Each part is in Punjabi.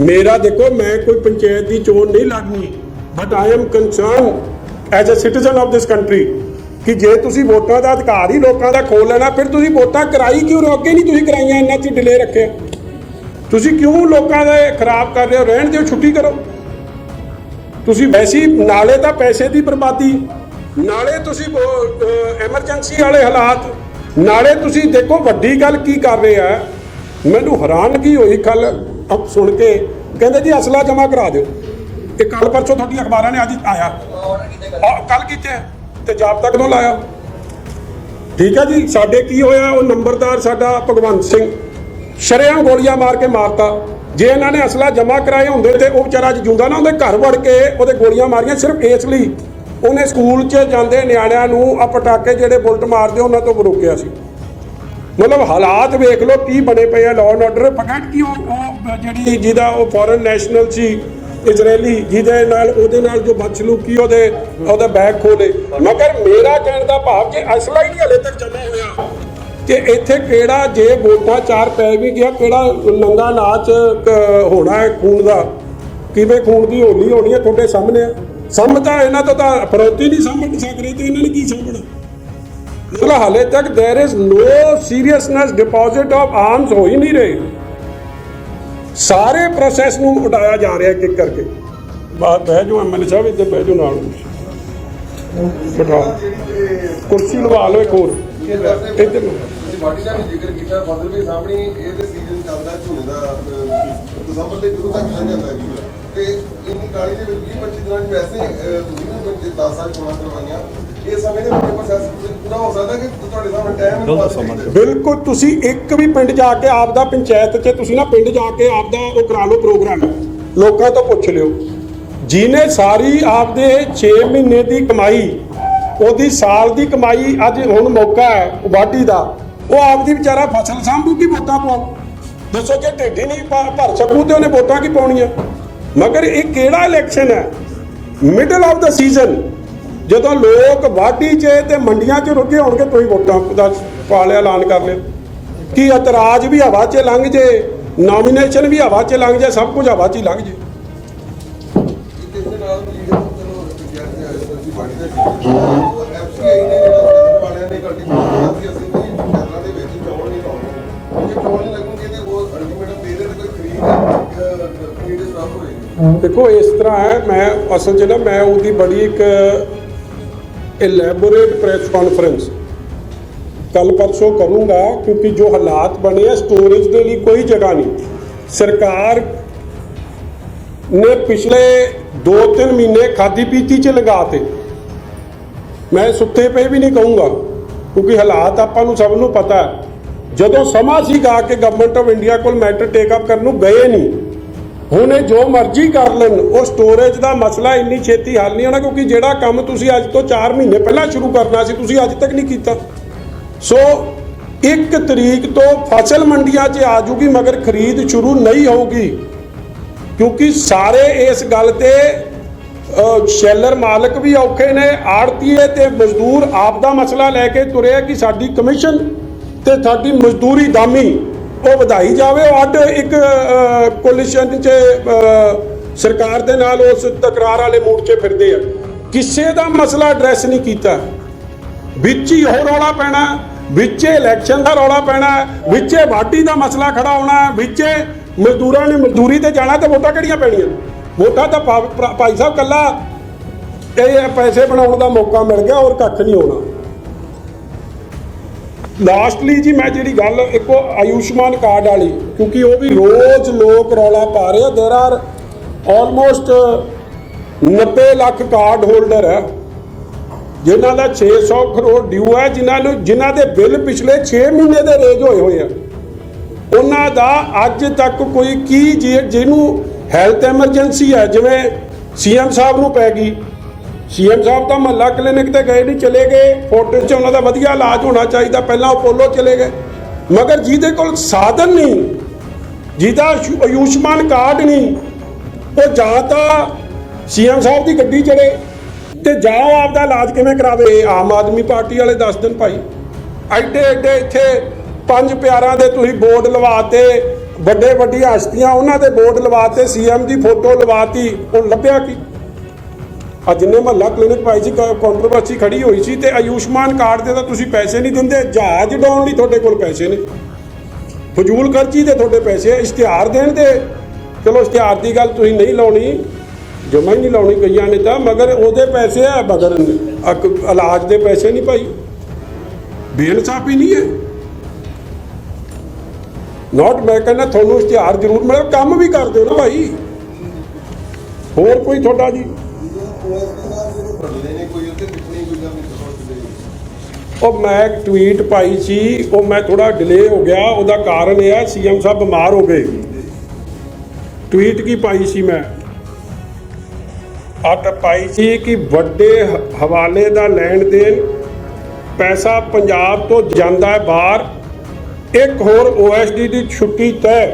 ਮੇਰਾ ਦੇਖੋ, ਮੈਂ ਕੋਈ ਪੰਚਾਇਤ ਦੀ ਚੋਣ ਨਹੀਂ ਲੜਨੀ but I am concern as a citizen of this country ਕਿ ਜੇ ਤੁਸੀਂ ਵੋਟਾਂ ਦਾ ਅਧਿਕਾਰ ਹੀ ਲੋਕਾਂ ਦਾ ਖੋਲ ਲੈਣਾ, ਫਿਰ ਤੁਸੀਂ ਵੋਟਾਂ ਕਰਾਈ ਕਿਉਂ ਰਹੇ ਨਹੀਂ ਤੁਸੀਂ ਕਰਾਈਆਂ, ਇੰਨਾ 'ਚ ਡਿਲੇ ਰੱਖਿਆ। ਤੁਸੀਂ ਕਿਉਂ ਲੋਕਾਂ ਦੇ ਖਰਾਬ ਕਰ ਰਹੇ ਹੋ? ਰਹਿਣ ਦਿਓ, ਛੁੱਟੀ ਕਰੋ। ਤੁਸੀਂ ਵੈਸੀ ਨਾਲੇ ਤਾਂ ਪੈਸੇ ਦੀ ਬਰਬਾਦੀ, ਨਾਲੇ ਤੁਸੀਂ ਐਮਰਜੈਂਸੀ ਵਾਲੇ ਹਾਲਾਤ, ਨਾਲੇ ਤੁਸੀਂ ਦੇਖੋ ਵੱਡੀ ਗੱਲ ਕੀ ਕਰ ਰਹੇ ਆ। ਮੈਨੂੰ ਹੈਰਾਨਗੀ ਹੋਈ ਕੱਲ ਅਬ ਸੁਣ ਕੇ ਕਹਿੰਦੇ ਜੀ ਅਸਲਾ ਜਮ੍ਹਾਂ ਕਰਾ ਦਿਓ। ਇਹ ਕੱਲ ਪਰਸੋਂ ਤੁਹਾਡੀ ਅਖਬਾਰਾਂ ਨੇ ਅੱਜ ਆਇਆ। ਕੱਲ ਕੀਤੇ ਤੇ ਜਾਬ ਤੱਕ ਨੂੰ ਲਾਇਆ। ਠੀਕ ਹੈ ਜੀ, ਸਾਡੇ ਕੀ ਹੋਇਆ? ਉਹ ਨੰਬਰਦਾਰ ਸਾਡਾ ਭਗਵੰਤ ਸਿੰਘ ਸ਼ਰੇਆਮ ਗੋਲੀਆਂ ਮਾਰ ਕੇ ਮਾਰਤਾ। ਜੇ ਇਹਨਾਂ ਨੇ ਅਸਲਾ ਜਮ੍ਹਾਂ ਕਰਾਏ ਹੁੰਦੇ ਤੇ ਉਹ ਵਿਚਾਰਾ ਅੱਜ ਜੂੰਦਾ ਨਾ, ਉਹਦੇ ਘਰ ਵੜ ਕੇ ਉਹਦੇ ਗੋਲੀਆਂ ਮਾਰੀਆਂ ਸਿਰਫ ਇਸ ਲਈ। ਉਹਨੇ ਸਕੂਲ 'ਚ ਜਾਂਦੇ ਨਿਆਣਿਆਂ ਨੂੰ ਆ ਪਟਾਕੇ ਜਿਹੜੇ ਬੁਲਟ ਮਾਰਦੇ, ਉਹਨਾਂ ਤੋਂ ਰੋਕਿਆ ਸੀ। ਮਤਲਬ ਹਾਲਾਤ ਵੇਖ ਲਓ ਕੀ ਬਣੇ ਪਏ ਆ ਲਾਅ ਐਂਡ ਆਰਡਰ ਫਕਟ ਕੀ ਉਹ ਜਿਹੜੀ ਜਿਹਦਾ ਉਹ ਫੋਰਨ ਨੈਸ਼ਨਲ ਸੀ ਇਜ਼ਰਾਈਲੀ ਜਿਹਦੇ ਨਾਲ ਉਹਦੇ ਨਾਲ ਜੋ ਬਦਸਲੂਕੀ ਉਹਦੇ ਉਹਦਾ ਬੈਗ ਖੋਲੇ ਮਗਰ ਮੇਰਾ ਕਹਿਣ ਦਾ ਭਾਵ ਕਿ ਅਸਲਾ ਹੀ ਨਹੀਂ ਹਲੇ ਤੱਕ ਜਮਾ ਹੋਇਆ। ਕਿ ਇੱਥੇ ਕਿਹੜਾ ਜੇ ਵੋਟਾਂ ਚਾਰ ਪੈ ਵੀ ਗਿਆ ਕਿਹੜਾ ਨੰਗਾ ਨਾਚ ਹੋਣਾ ਹੈ ਖੂਨ ਦਾ। ਕਿਵੇਂ ਖੂਨ ਦੀ ਹੋਲੀ ਹੋਣੀ ਹੈ ਤੁਹਾਡੇ ਸਾਹਮਣੇ ਤਾਂ ਇਹਨਾਂ ਤੋਂ ਤਾਂ ਫਰੋਤੀ ਨਹੀਂ ਸਮਝ ਸਕਦੇ ਤੇ ਇਹਨਾਂ ਨੇ ਕੀ ਸਮਝਣਾ ਮਤਲਬ ਹਾਲੇ ਤੱਕ there is no seriousness deposit of arms ਹੋ ਹੀ ਨਹੀਂ ਰਹੇ। ਸਾਰੇ ਪ੍ਰੋਸੈਸ ਨੂੰ ਉਡਾਇਆ ਜਾ ਰਿਹਾ ਇੱਕ ਕਰਕੇ। ਬਾਤ ਬਹਿ ਜੋ ਐਮਐਲਏ ਸਾਹਿਬ ਇੱਥੇ ਬਹਿ ਜੋ ਨਾਲ। ਬਿਠਾਓ। ਕੁਰਸੀ ਲਵਾ ਲਓ ਇੱਕ ਹੋਰ। ਇੱਧਰ ਨੂੰ। ਤੁਸੀਂ ਬਾਡੀ ਦਾ ਵੀ ਜ਼ਿਕਰ ਕੀਤਾ ਫਸਲ ਵੀ ਸਾਹਮਣੇ ਇਹਦੇ ਸੀਜ਼ਨ ਚੱਲਦਾ ਝੋਨੇ ਦਾ ਅਹ, ਦਸੰਬਰ ਦੇ ਸ਼ੁਰੂ ਤੱਕ ਚੱਲ ਜਾਂਦਾ ਜੀ ਤੇ ਇੰਨੀ ਕਾਲੀ ਦੇ ਵਿੱਚ 20 25 ਦਿਨਾਂ ਚ ਵੈਸੇ ਅਹ, ਤੁਸੀਂ ਨਾ ਬੱਚੇ 10 ਸਾਲ ਚੋਣਾਂ ਕਰਵਾਈਆਂ। ਇਹ ਸਮੇਂ ਦੇ ਵਿੱਚ ਪ੍ਰੋਸੈਸ ਪੂਰਾ ਹੋ ਸਕਦਾ ਕਿ ਤੁਹਾਡੇ ਸਾਹਮਣੇ ਟਾਈਮ ਬਿਲਕੁਲ ਤੁਸੀਂ ਇੱਕ ਵੀ ਪਿੰਡ ਜਾ ਕੇ ਆਪਦਾ ਪੰਚਾਇਤ 'ਚ ਤੁਸੀਂ ਨਾ ਪਿੰਡ ਜਾ ਕੇ ਆਪਦਾ ਉਹ ਕਰਾ ਲਓ ਪ੍ਰੋਗਰਾਮ। ਲੋਕਾਂ ਤੋਂ ਪੁੱਛ ਲਿਓ। ਜਿਹਨੇ ਸਾਰੀ ਆਪਦੇ 6 ਮਹੀਨੇ ਦੀ ਕਮਾਈ ਉਹਦੀ ਸਾਲ ਦੀ ਕਮਾਈ ਅੱਜ ਹੁਣ ਮੌਕਾ ਹੈ ਵਾਢੀ ਦਾ ਉਹ ਆਪਦੀ ਵਿਚਾਰਾ ਫਸਲ ਸਾਂਭੂ ਕੀ ਵੋਟਾਂ ਪਾਉ ਦੱਸੋ ਜੇ ਢਿੱਡ ਨਹੀਂ ਭਰ- ਭਰ ਸਕੂ ਤੇ ਉਹਨੇ ਵੋਟਾਂ ਕੀ ਪਾਉਣੀਆਂ? ਮਗਰ ਇਹ ਕਿਹੜਾ ਇਲੈਕਸ਼ਨ ਹੈ? ਮਿਡਲ ਆਫ ਦਾ ਸੀਜ਼ਨ ਜਦੋਂ ਲੋਕ ਵਾਢੀ 'ਚ ਤੇ ਮੰਡੀਆਂ 'ਚ ਰੁਕੇ ਹੋਣਗੇ, ਤੁਸੀਂ ਵੋਟਾਂ ਦਾ ਪਾ ਲਿਆ, ਐਲਾਨ ਕਰ ਲਿਓ ਕੀ ਇਤਰਾਜ਼ ਵੀ ਹਵਾ 'ਚ ਲੰਘ ਜੇ ਨੋਮੀਨੇਸ਼ਨ ਵੀ ਹਵਾ 'ਚ ਲੰਘ ਜੇ, ਸਭ ਕੁਝ ਹਵਾ 'ਚ ਹੀ ਲੰਘ ਜੇ। ਇਸ ਦੇ ਨਾਲ ਜੀ ਚਲੋ ਤੁਸੀਂ ਬਾਡੀ ਦਾ ਜ਼ਿਕਰ ਐਫਸੀਆਈ ਦੇਖੋ, ਇਸ ਤਰ੍ਹਾਂ ਹੈ, ਮੈਂ ਅਸਲ 'ਚ ਨਾ ਮੈਂ ਉਹਦੀ ਬੜੀ ਇੱਕ ਇਲੈਬੋਰੇਟ ਪ੍ਰੈਸ ਕਾਨਫਰੰਸ ਕੱਲ ਪਰਸੋਂ ਕਰੂੰਗਾ, ਕਿਉਂਕਿ ਜੋ ਹਾਲਾਤ ਬਣੇ ਆ ਸਟੋਰੇਜ ਦੇ ਲਈ ਕੋਈ ਜਗ੍ਹਾ ਨਹੀਂ। ਸਰਕਾਰ ਨੇ ਪਿਛਲੇ 2-3 ਮਹੀਨੇ ਖਾਦੀ ਪੀਤੀ 'ਚ ਲਗਾਤੇ ਮੈਂ ਸੁੱਤੇ ਪਏ ਵੀ ਨਹੀਂ ਕਹੂੰਗਾ, ਕਿਉਂਕਿ ਹਾਲਾਤ ਆਪਾਂ ਨੂੰ ਸਭ ਨੂੰ ਪਤਾ ਹੈ। ਜਦੋਂ ਸਮਾਂ ਸੀਗਾ ਕਿ ਗਵਰਨਮੈਂਟ ਆਫ ਇੰਡੀਆ ਕੋਲ ਮੈਟਰ ਟੇਕ ਅਪ ਕਰਨ ਨੂੰ ਗਏ ਨਹੀਂ ਹੁਣ ਇਹ ਜੋ ਮਰਜ਼ੀ ਕਰ ਲੈਣ। ਉਹ ਸਟੋਰੇਜ ਦਾ ਮਸਲਾ ਇੰਨੀ ਛੇਤੀ ਹੱਲ ਨਹੀਂ ਹੋਣਾ ਕਿਉਂਕਿ ਜਿਹੜਾ ਕੰਮ ਤੁਸੀਂ ਅੱਜ ਤੋਂ 4 ਮਹੀਨੇ ਪਹਿਲਾਂ ਸ਼ੁਰੂ ਕਰਨਾ ਸੀ, ਤੁਸੀਂ ਅੱਜ ਤੱਕ ਨਹੀਂ ਕੀਤਾ। ਸੋ ਇੱਕ ਤਰੀਕ ਤੋਂ ਫਸਲ ਮੰਡੀਆਂ 'ਚ ਆ ਜੂਗੀ, ਮਗਰ ਖਰੀਦ ਸ਼ੁਰੂ ਨਹੀਂ ਹੋਊਗੀ। ਕਿਉਂਕਿ ਸਾਰੇ ਇਸ ਗੱਲ ਤੇ ਸ਼ੈਲਰ ਮਾਲਕ ਵੀ ਔਖੇ ਨੇ, ਆੜਤੀਏ ਤੇ ਮਜ਼ਦੂਰ ਆਪ ਦਾ ਮਸਲਾ ਲੈ ਕੇ ਤੁਰਿਆ ਕਿ ਸਾਡੀ ਕਮਿਸ਼ਨ ਤੇ ਸਾਡੀ ਮਜ਼ਦੂਰੀ ਦਾਮੀ ਉਹ ਵਧਾਈ ਜਾਵੇ। ਉਹ ਅੱਡ ਇੱਕ ਕੋਲੀਸ਼ਨ 'ਚ ਸਰਕਾਰ ਦੇ ਨਾਲ ਉਸ ਤਕਰਾਰ ਵਾਲੇ ਮੂਡ 'ਚ ਫਿਰਦੇ ਆ। ਕਿਸੇ ਦਾ ਮਸਲਾ ਐਡਰੈਸ ਨਹੀਂ ਕੀਤਾ। ਵਿੱਚ ਹੀ ਉਹ ਰੌਲਾ ਪੈਣਾ, ਵਿੱਚੇ ਇਲੈਕਸ਼ਨ ਦਾ ਰੌਲਾ ਪੈਣਾ, ਵਿੱਚੇ ਵਾਢੀ ਦਾ ਮਸਲਾ ਖੜਾ ਹੋਣਾ, ਵਿੱਚੇ ਮਜ਼ਦੂਰਾਂ ਨੇ ਮਜ਼ਦੂਰੀ ਤੇ ਜਾਣਾ ਤੇ ਵੋਟਾਂ ਕਿਹੜੀਆਂ ਪੈਣੀਆਂ? ਵੋਟਾਂ ਤਾਂ ਭਾ- ਭਰਾ- ਭਾਈ ਸਾਹਿਬ ਕੱਲਾ ਇਹ ਪੈਸੇ ਬਣਾਉਣ ਦਾ ਮੌਕਾ ਮਿਲ ਗਿਆ ਔਰ ਕੱਖ ਨਹੀਂ ਹੋਣਾ। ਲਾਸਟਲੀ ਜੀ ਮੈਂ ਜਿਹੜੀ ਗੱਲ ਇੱਕੋ ਆਯੁਸ਼ਮਾਨ ਕਾਰਡ ਵਾਲੀ ਕਿਉਂਕਿ ਉਹ ਵੀ ਰੋਜ਼ ਲੋਕ ਰੌਲਾ ਪਾ ਰਹੇ ਆ there are almost 90 lakh card holder ਹੈ ਜਿਨ੍ਹਾਂ ਦਾ 600 ਕਰੋੜ ਡਿਊ ਹੈ ਜਿਨ੍ਹਾਂ ਨੂੰ ਜਿਨ੍ਹਾਂ ਦੇ ਬਿੱਲ ਪਿਛਲੇ 6 ਮਹੀਨੇ ਦੇ ਰੇਜ ਹੋਏ ਹੋਏ ਆ ਉਹਨਾਂ ਦਾ ਅੱਜ ਤੱਕ ਕੋਈ ਕੀ ਜੇ- ਜਿਹਨੂੰ ਹੈਲਥ ਐਮਰਜੈਂਸੀ ਹੈ ਜਿਵੇਂ ਸੀਐਮ ਸਾਹਿਬ ਨੂੰ ਪੈ ਗਈ ਸੀਐਮ ਸਾਹਿਬ ਤਾਂ ਮਹੱਲਾ ਕਲੀਨਿਕ ਤੇ ਗਏ ਨਹੀਂ, ਚਲੇ ਗਏ। ਫੋਰਟਿਸ 'ਚ ਉਹਨਾਂ ਦਾ ਵਧੀਆ ਇਲਾਜ ਹੋਣਾ ਚਾਹੀਦਾ। ਪਹਿਲਾਂ ਅਪੋਲੋ ਚਲੇ ਗਏ। ਮਗਰ ਜਿਹਦੇ ਕੋਲ ਸਾਧਨ ਨਹੀਂ, ਜਿਹਦਾ ਆਯੁ- ਆਯੁਸ਼ਮਾਨ ਕਾਰਡ ਨਹੀਂ, ਉਹ ਜਾਂ ਤਾਂ ਸੀਐਮ ਸਾਹਿਬ ਦੀ ਗੱਡੀ ਚੜੇ ਤੇ ਜਾਂ ਉਹ ਆਪਦਾ ਇਲਾਜ ਕਿਵੇਂ ਕਰਾਵੇ। ਆਮ ਆਦਮੀ ਪਾਰਟੀ ਵਾਲੇ ਦੱਸ ਦਿਨ ਭਾਈ। ਐਡੇ ਐਡੇ ਇੱਥੇ ਪੰਜ ਪਿਆਰਾਂ ਦੇ ਤੁਸੀਂ ਬੋਰਡ ਲਵਾਤੇ ਵੱਡੇ ਵੱਡੀਆਂ ਹਸਤੀਆਂ ਉਹਨਾਂ ਦੇ ਬੋਰਡ ਲਵਾਤੇ, ਸੀਐਮ ਦੀ ਫੋਟੋ ਲਵਾਤੀ, ਉਹ ਲੱਭਿਆ ਕੀ? ਆ ਜਿੰਨੇ ਮਹੱਲਾ ਕਲੀਨਿਕ ਪਾਈ ਸੀ ਕੰਟਰੋਵਰਸੀ ਖੜੀ ਹੋਈ ਸੀ ਤੇ ਆਯੁਸ਼ਮਾਨ ਕਾਰਡ ਦੇ ਤਾਂ ਤੁਸੀਂ ਪੈਸੇ ਨਹੀਂ ਦਿੰਦੇ, ਜਹਾਜ਼ ਡਾਉਣ ਲਈ ਤੁਹਾਡੇ ਕੋਲ ਪੈਸੇ ਨੇ। ਫਜ਼ੂਲ ਖਰਚੀ ਦੇ ਤੁਹਾਡੇ ਪੈਸੇ ਇਸ਼ਤਿਹਾਰ ਦੇਣ ਦੇ। ਚਲੋ ਇਸ਼ਤਿਹਾਰ ਦੀ ਗੱਲ ਤੁਸੀਂ ਨਹੀਂ ਲਾਉਣੀ, ਜਮਾ ਹੀ ਨਹੀਂ ਲਾਉਣੀ ਕਈਆਂ ਨੇ ਤਾਂ, ਮਗਰ ਉਹਦੇ ਪੈਸੇ ਆ, ਮਗਰ ਇਲਾਜ ਦੇ ਪੈਸੇ ਨਹੀਂ ਭਾਈ। ਬੇਇਨਸਾਫੀ ਨਹੀਂ ਹੈ। ਨੋਟ ਮੈਂ ਕਹਿੰਦਾ ਤੁਹਾਨੂੰ ਇਸ਼ਤਿਹਾਰ ਜ਼ਰੂਰ ਮਿਲੇ ਕੰਮ ਵੀ ਕਰ ਦਿਓ ਨਾ ਭਾਈ। ਹੋਰ ਕੋਈ ਤੁਹਾਡਾ ਜੀ? ਓਐਸਪੀ ਸਾਹਿਬ ਜਦੋਂ ਫੜਦੇ ਨੇ ਕੋਈ ਉੱਤੇ ਟਿੱਪਣੀ ਕੋਈ ਗੱਲ ਨਹੀਂ ਸੋਚਦੇ ਉਹ ਮੈਂ ਇੱਕ ਟਵੀਟ ਪਾਈ ਸੀ, ਉਹ ਮੈਂ ਥੋੜਾ ਡਿਲੇ ਹੋ ਗਿਆ, ਉਹਦਾ ਕਾਰਨ ਇਹ ਹੈ ਸੀਐਮ ਸਾਹਿਬ ਬਿਮਾਰ ਹੋ ਗਏ। ਟਵੀਟ ਕੀ ਪਾਈ ਸੀ ਮੈਂ? ਆਹ ਪਾਈ ਸੀ ਕਿ ਵੱਡੇ ਹ- ਹਵਾਲੇ ਦਾ ਲੈਣ ਦੇਣ, ਪੈਸਾ ਪੰਜਾਬ ਤੋਂ ਜਾਂਦਾ ਹੈ ਬਾਹਰ, ਇੱਕ ਹੋਰ ਓਐਸਡੀ ਦੀ ਛੁੱਟੀ ਤੈਅ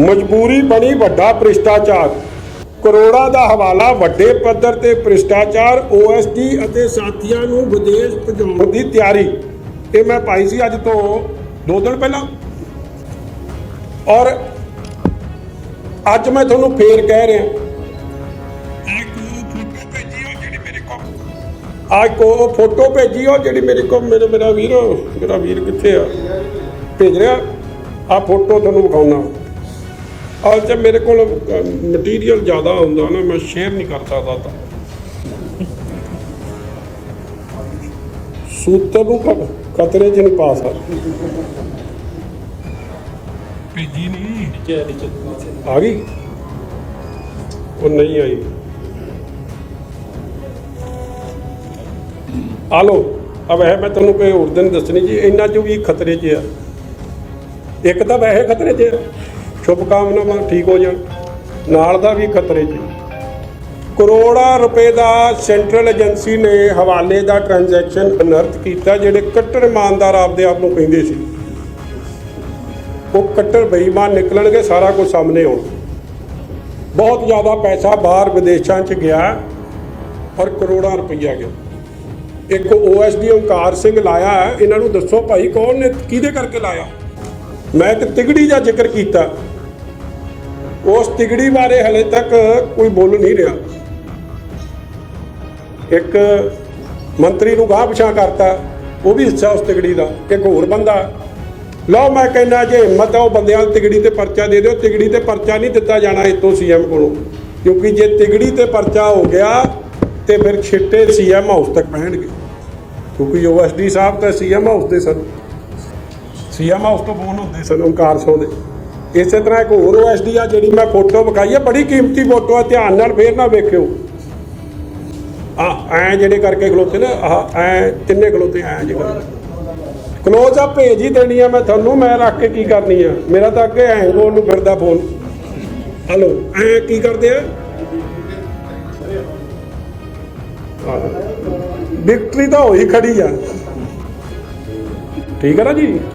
ਮਜਬੂਰੀ ਬਣੀ ਵੱਡਾ ਭ੍ਰਿਸ਼ਟਾਚਾਰ। ਕਰੋੜਾਂ ਦਾ ਹਵਾਲਾ ਵੱਡੇ ਪੱਧਰ ਤੇ ਭ੍ਰਿਸ਼ਟਾਚਾਰ ਓਐਸਡੀ ਅਤੇ ਸਾਥੀਆਂ ਨੂੰ ਵਿਦੇਸ਼ ਭਜਾਉਣ ਦੀ ਤਿਆਰੀ। ਇਹ ਮੈਂ ਪਾਈ ਸੀ ਅੱਜ ਤੋਂ 2 ਦਿਨ ਪਹਿਲਾਂ। ਔਰ ਅੱਜ ਮੈਂ ਤੁਹਾਨੂੰ ਫੇਰ ਕਹਿ ਰਿਹਾ। ਆਹ ਕੋ ਫੋਟੋ ਭੇਜੀ ਉਹ ਜਿਹੜੀ ਮੇਰੇ ਕੋਲ। ਆਹ ਜਿਹੜੀ ਮੇਰੇ ਕੋਲ ਮੇਰੇ ਮੇਰਾ ਵੀਰ ਮੇਰਾ ਵੀਰ ਕਿੱਥੇ ਆ? ਭੇਜ ਰਿਹਾ। ਆ ਫੋਟੋ ਤੁਹਾਨੂੰ ਵਿਖਾਉਣਾ। ਔਰ ਜੇ ਮੇਰੇ ਕੋਲ ਮਟੀਰੀਅਲ ਜ਼ਿਆਦਾ ਹੁੰਦਾ ਨਾ ਮੈਂ ਸ਼ੇਅਰ ਨਹੀਂ ਕਰ ਸਕਦਾ ਤਾਂ। ਸੂਤਰ ਨੂੰ ਖਤਰੇ 'ਚ ਨਹੀਂ ਪਾ ਸਕਦਾ। ਭੇਜੀ ਨਹੀਂ। ਆ ਗਈ? ਉਹ ਨਹੀਂ ਆਈ। ਆ ਲੋ ਅਬ ਹੈ ਮੈਂ ਤੁਹਾਨੂੰ ਕੋਈ ਹੋਰ ਦਿਨ ਦੱਸਣੀ ਜੀ ਇਹਨਾਂ ਚੋਂ ਵੀ ਖਤਰੇ 'ਚ ਆ। ਇੱਕ ਤਾਂ ਵੈਸੇ ਖਤਰੇ 'ਚ ਆ, ਸ਼ੁਭ ਕਾਮਨਾਵਾਂ ਠੀਕ ਹੋ ਜਾਣ। ਨਾਲ ਦਾ ਵੀ ਖਤਰੇ 'ਚ ਕਰੋੜਾਂ ਰੁਪਏ ਦਾ ਸੈਂਟਰਲ ਏਜੰਸੀ ਨੇ ਹਵਾਲੇ ਦਾ ਟ੍ਰਾਂਜੈਕਸ਼ਨ ਅਨਰਥ ਕੀਤਾ, ਜਿਹੜੇ ਕੱਟੜ ਇਮਾਨਦਾਰ ਆਪਦੇ ਆਪ ਨੂੰ ਕਹਿੰਦੇ ਸੀ। ਉਹ ਕੱਟੜ ਬੇਈਮਾਨ ਨਿਕਲਣਗੇ, ਸਾਰਾ ਕੁਝ ਸਾਹਮਣੇ ਆਉਣਾ। ਬਹੁਤ ਜ਼ਿਆਦਾ ਪੈਸਾ ਬਾਹਰ ਵਿਦੇਸ਼ਾਂ 'ਚ ਗਿਆ ਔਰ ਕਰੋੜਾਂ ਰੁਪਈਆ ਗਿਆ। ਇੱਕ ਓਐਸਡੀ ਓਂਕਾਰ ਸਿੰਘ ਲਾਇਆ, ਇਹਨਾਂ ਨੂੰ ਦੱਸੋ ਭਾਈ ਕੌਣ ਨੇ, ਕਿਹਦੇ ਕਰਕੇ ਲਾਇਆ? ਮੈਂ ਇੱਕ ਤਿਗੜੀ ਦਾ ਜ਼ਿਕਰ ਕੀਤਾ। ਉਸ ਤਿਗੜੀ ਬਾਰੇ ਹਲੇ ਤੱਕ ਕੋਈ ਬੋਲ ਨਹੀਂ ਰਿਹਾ। ਇੱਕ ਮੰਤਰੀ ਨੂੰ ਗਾਹ ਪਿਛਾਂ ਕਰਤਾ, ਉਹ ਵੀ ਹਿੱਸਾ ਉਸ ਤਿਗੜੀ ਦਾ, ਇੱਕ ਹੋਰ ਬੰਦਾ। ਲਓ ਮੈਂ ਕਹਿੰਦਾ ਜੇ ਹਿੰਮਤ ਆ, ਉਹ ਬੰਦਿਆਂ ਨੂੰ ਤਿਗੜੀ ਤੇ ਪਰਚਾ ਦੇ ਦਿਓ। ਤਿਗੜੀ ਤੇ ਪਰਚਾ ਨਹੀਂ ਦਿੱਤਾ ਜਾਣਾ ਇਤੋਂ ਸੀਐਮ ਕੋਲੋਂ, ਕਿਉਂਕਿ ਜੇ ਤਿਗੜੀ ਤੇ ਪਰਚਾ ਹੋ ਗਿਆ, ਤੇ ਫਿਰ ਛਿੱਟੇ ਸੀਐਮ ਹਾਊਸ ਤੱਕ ਪਹੁੰਚਣਗੇ ਕਿਉਂਕਿ ਓਐਸਡੀ ਸਾਹਿਬ ਤਾਂ ਸੀਐਮ ਹਾਊਸ ਦੇ ਸਨ। ਸੀਐਮ ਹਾਊਸ ਤੋਂ ਫੋਨ ਹੁੰਦੇ ਸਨ, ਓਂਕਾਰ ਸਿੰਘ ਦੇ ਇਸੇ ਤਰ੍ਹਾਂ ਇੱਕ ਹੋਰ ਓਐਸਡੀ ਆ ਜਿਹੜੀ ਮੈਂ ਫੋਟੋ ਵਿਖਾਈ ਹੈ ਬੜੀ ਕੀਮਤੀ ਫੋਟੋ ਆ, ਧਿਆਨ ਨਾਲ ਫੇਰ ਨਾ ਵੇਖਿਓ। ਆ, ਐ ਜਿਹੜੇ ਕਰਕੇ ਖਲੋਤੇ ਨੇ, ਆਹ ਐ, ਤਿੰਨੇ ਖਲੋਤੇ ਐ ਜਿਹੜੇ ਕਲੋਜ਼ ਆ, ਭੇਜ ਹੀ ਦੇਣੀ ਆ ਮੈਂ ਤੁਹਾਨੂੰ, ਮੈਂ ਰੱਖ ਕੇ ਕੀ ਕਰਨੀ ਆ? ਮੇਰਾ ਤਾਂ ਅੱਗੇ ਹੈਂਗ ਹੋਣ ਨੂੰ ਫਿਰਦਾ ਫੋਨ। ਹਲੋ, ਐ ਕੀ ਕਰਦੇ ਆ? ਵਿਕਟਰੀ ਤਾਂ ਹੋਈ ਖੜੀ ਆ। ਠੀਕ ਹੈ ਨਾ ਜੀ?